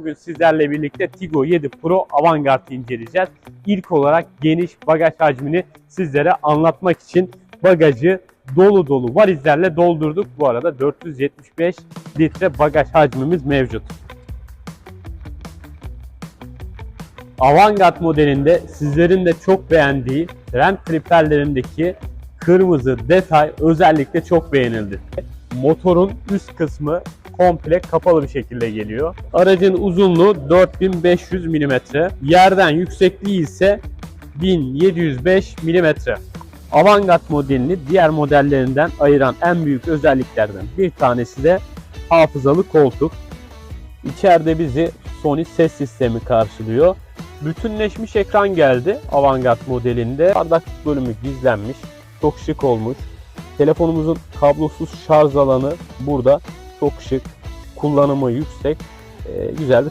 Bugün sizlerle birlikte Tigo 7 Pro Avantgard'ı inceleyeceğiz. İlk olarak geniş bagaj hacmini sizlere anlatmak için bagajı dolu dolu valizlerle doldurduk. Bu arada 475 litre bagaj hacmimiz mevcut. Avantgard modelinde sizlerin de çok beğendiği tren kriperlerindeki kırmızı detay özellikle çok beğenildi. Motorun üst kısmı komple kapalı bir şekilde geliyor. Aracın uzunluğu 4500 mm. Yerden yüksekliği ise 1705 mm. Avantgard modelini diğer modellerinden ayıran en büyük özelliklerden bir tanesi de hafızalı koltuk. İçeride bizi Sony ses sistemi karşılıyor. Bütünleşmiş ekran geldi Avantgard modelinde. Bardaklık bölümü gizlenmiş. Çok şık olmuş. Telefonumuzun kablosuz şarj alanı burada. Çok şık. Kullanımı yüksek. Ee, güzel bir